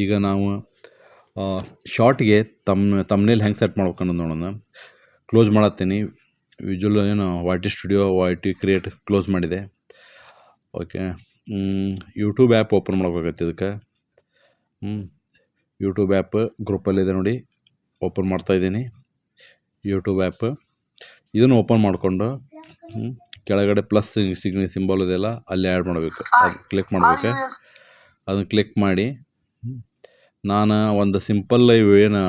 ಈಗ ನಾವು ಶಾರ್ಟ್ಗೆ ತಮ್ಮ ತಮ್ನೇಲ್ ಹೆಂಗೆ ಸೆಟ್ ಮಾಡ್ಬೇಕು ಅನ್ನೋದು ನೋಡೋಣ. ಕ್ಲೋಸ್ ಮಾಡತ್ತೀನಿ. ವಿಜುವಲ್ ಏನು Y T studio Y T create close ಮಾಡಿದೆ. ಓಕೆ ಯೂಟ್ಯೂಬ್ ಆ್ಯಪ್ ಓಪನ್ ಮಾಡ್ಬೇಕಾಗತ್ತೆ ಇದಕ್ಕೆ. ಹ್ಞೂ ಯೂಟ್ಯೂಬ್ ಆ್ಯಪ್ ಗ್ರೂಪಲ್ಲಿದೆ ನೋಡಿ. ಓಪನ್ ಮಾಡ್ತಾ ಇದ್ದೀನಿ. ಯೂಟ್ಯೂಬ್ ಆ್ಯಪ್ ಇದನ್ನು ಓಪನ್ ಮಾಡಿಕೊಂಡು ಕೆಳಗಡೆ ಪ್ಲಸ್ ಸಿಗ್ನಿ ಸಿಂಬಲ್ ಇದೆಯಲ್ಲ ಅಲ್ಲಿ ಆ್ಯಡ್ ಮಾಡಬೇಕು. ಅದು ಕ್ಲಿಕ್ ಮಾಡಬೇಕು? ಅದನ್ನು ಕ್ಲಿಕ್ ಮಾಡಿ. ನಾನು ಒಂದು ಸಿಂಪಲ್ ಏನು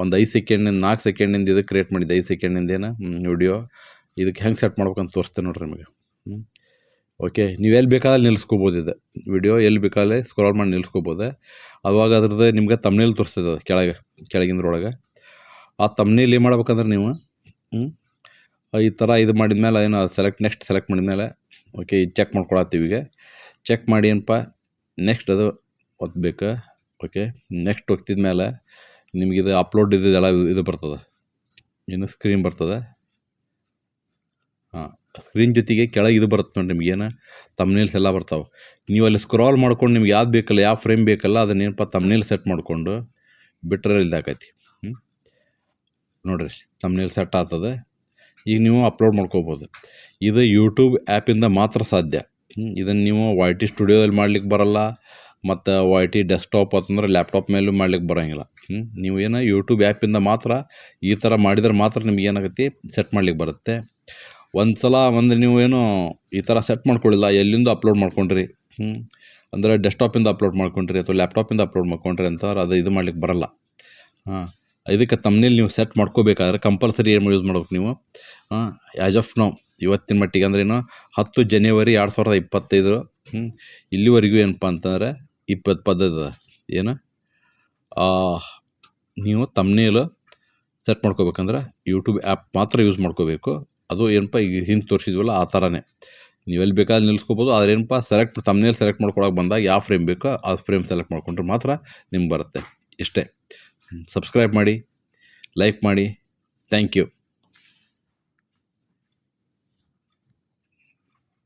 ಒಂದು ಐದು ಸೆಕೆಂಡಿಂದ ನಾಲ್ಕು ಸೆಕೆಂಡಿಂದ ಇದು ಕ್ರಿಯೇಟ್ ಮಾಡಿದ್ದೆ. ಐದು ಸೆಕೆಂಡಿಂದ ಏನು ವಿಡಿಯೋ ಇದಕ್ಕೆ ಹೆಂಗೆ ಸೆಟ್ ಮಾಡ್ಬೇಕಂತ ತೋರಿಸ್ತೇನೆ ನೋಡಿರಿ ನಿಮಗೆ. ಓಕೆ ನೀವು ಎಲ್ಲಿ ಬೇಕಾದಲ್ಲಿ ನಿಲ್ಲಿಸ್ಕೋಬೋದು ಇದು. ವಿಡಿಯೋ ಎಲ್ಲಿ ಬೇಕಾದ್ರೆ ಸ್ಕ್ರಾಲ್ ಮಾಡಿ ನಿಲ್ಲಿಸ್ಕೋಬೋದು ಅವಾಗ ಅದ್ರದ್ದು ನಿಮ್ಗೆ ತಮ್ಮನೇಲಿ ತೋರಿಸ್ತದೆ ಅದು ಕೆಳಗೆ, ಕೆಳಗಿಂದ್ರೊಳಗೆ. ಆ ತಮ್ಮನೇಲಿ ಏನು ಮಾಡ್ಬೇಕಂದ್ರೆ ನೀವು ಈ ಥರ ಇದು ಮಾಡಿದ್ಮೇಲೆ ಏನು ಸೆಲೆಕ್ಟ್ ನೆಕ್ಸ್ಟ್ ಸೆಲೆಕ್ಟ್ ಮಾಡಿದ್ಮೇಲೆ ಓಕೆ ಇದು ಚೆಕ್ ಮಾಡ್ಕೊಳತ್ತೀವಿ ಈಗ. ಚೆಕ್ ಮಾಡಿ ಏನಪ್ಪ ನೆಕ್ಸ್ಟ್ ಅದು ಒತ್ತಬೇಕು ಓಕೆ ನೆಕ್ಸ್ಟ್ ಒತ್ತಿದ್ಮೇಲೆ ನಿಮ್ಗೆ ಇದು ಅಪ್ಲೋಡ್ ಇದೆಲ್ಲ ಇದು ಬರ್ತದೆ. ಏನು ಸ್ಕ್ರೀನ್ ಬರ್ತದೆ? ಹಾಂ ಸ್ಕ್ರೀನ್ ಜೊತೆಗೆ ಕೆಳಗೆ ಇದು ಬರುತ್ತೆ ನೋಡಿ ನಿಮ್ಗೇನು ತಮ್ನೇಲ್ಸ್ ಎಲ್ಲ ಬರ್ತಾವೆ. ನೀವು ಅಲ್ಲಿ ಸ್ಕ್ರಾಲ್ ಮಾಡ್ಕೊಂಡು ನಿಮ್ಗೆ ಯಾವ್ದು ಬೇಕಲ್ಲ, ಯಾವ ಫ್ರೇಮ್ ಬೇಕಲ್ಲ ಅದನ್ನೇನಪ್ಪ ತಮ್ನೇಲ್ ಸೆಟ್ ಮಾಡಿಕೊಂಡು ಬಿಟ್ರೆ ಇಲ್ದಾಕೈತಿ ಹ್ಞೂ ನೋಡಿರಿ ತಮ್ನೇಲ್ ಸೆಟ್ ಆಗ್ತದೆ. ಈಗ ನೀವು ಅಪ್ಲೋಡ್ ಮಾಡ್ಕೋಬೋದು. ಇದು ಯೂಟ್ಯೂಬ್ ಆ್ಯಪಿಂದ ಮಾತ್ರ ಸಾಧ್ಯ. ಇದನ್ನು ನೀವು ವೈ ಟಿ ಸ್ಟುಡಿಯೋದಲ್ಲಿ ಮಾಡ್ಲಿಕ್ಕೆ ಬರಲ್ಲ ಮತ್ತು ವೈ ಟಿ ಡೆಸ್ಕ್ಟಾಪ್ ಅಂತಂದ್ರೆ ಲ್ಯಾಪ್ಟಾಪ್ ಮೇಲೂ ಮಾಡ್ಲಿಕ್ಕೆ ಬರೋಂಗಿಲ್ಲ. ಹ್ಞೂ ನೀವು ಏನು ಯೂಟ್ಯೂಬ್ ಆ್ಯಪಿಂದ ಮಾತ್ರ ಈ ಥರ ಮಾಡಿದರೆ ಮಾತ್ರ ನಿಮ್ಗೆ ಏನಾಗತ್ತೆ? ಸೆಟ್ ಮಾಡ್ಲಿಕ್ಕೆ ಬರುತ್ತೆ. ಒಂದು ಸಲ ಒಂದು ನೀವು ಏನು ಈ ಥರ ಸೆಟ್ ಮಾಡ್ಕೊಳ್ಳಿಲ್ಲ ಎಲ್ಲಿಂದ ಅಪ್ಲೋಡ್ ಮಾಡ್ಕೊಂಡ್ರಿ? ಹ್ಞೂ ಅಂದರೆ ಡೆಸ್ಕ್ಟಾಪಿಂದ ಅಪ್ಲೋಡ್ ಮಾಡ್ಕೊಂಡ್ರಿ ಅಥವಾ ಲ್ಯಾಪ್ಟಾಪಿಂದ ಅಪ್ಲೋಡ್ ಮಾಡ್ಕೊಂಡ್ರಿ ಅಂತ ಅದು ಇದು ಮಾಡ್ಲಿಕ್ಕೆ ಬರಲ್ಲ. ಹಾಂ, ಇದಕ್ಕೆ ತಮ್ಮನೇಲಿ ನೀವು ಸೆಟ್ ಮಾಡ್ಕೋಬೇಕಾದ್ರೆ ಕಂಪಲ್ಸರಿ ಏನು ಯೂಸ್ ಮಾಡ್ಬೇಕು ನೀವು? ಆ್ಯಸ್ ಆಫ್ ನೋ ಇವತ್ತಿನ ಮಟ್ಟಿಗೆ ಅಂದ್ರೇನು ಹತ್ತು ಜನವರಿ ಎರಡು ಸಾವಿರದ ಇಪ್ಪತ್ತೈದು. ಇಲ್ಲಿವರೆಗೂ ಏನಪ್ಪ ಅಂತಂದರೆ ಇಪ್ಪತ್ತು ಪದ್ಧತಿ ಅದ. ಏನು? ನೀವು ತಮ್ನೇಲು ಸೆಟ್ ಮಾಡ್ಕೋಬೇಕಂದ್ರೆ ಯೂಟ್ಯೂಬ್ ಆ್ಯಪ್ ಮಾತ್ರ ಯೂಸ್ ಮಾಡ್ಕೋಬೇಕು. ಅದು ಏನಪ್ಪ ಈಗ ಹಿಂದೆ ತೋರಿಸಿದ್ವಲ್ಲ ಆ ಥರನೇ ನೀವು ಎಲ್ಲಿ ಬೇಕಾದ್ರೆ ನಿಲ್ಲಿಸ್ಕೋಬೋದು ಆದರೆ ಏನಪ್ಪ ಸೆಲೆಕ್ಟ್ ತಮ್ಮನೇಲಿ ಸೆಲೆಕ್ಟ್ ಮಾಡ್ಕೊಳಕ್ಕೆ ಬಂದಾಗ ಯಾವ ಫ್ರೇಮ್ ಬೇಕೋ ಆ ಫ್ರೇಮ್ ಸೆಲೆಕ್ಟ್ ಮಾಡ್ಕೊಂಡ್ರೆ ಮಾತ್ರ ನಿಮ್ಗೆ ಬರುತ್ತೆ. ಇಷ್ಟೇ. ಸಬ್ಸ್ಕ್ರೈಬ್ ಮಾಡಿ ಲೈಕ್ ಮಾಡಿ. Thank you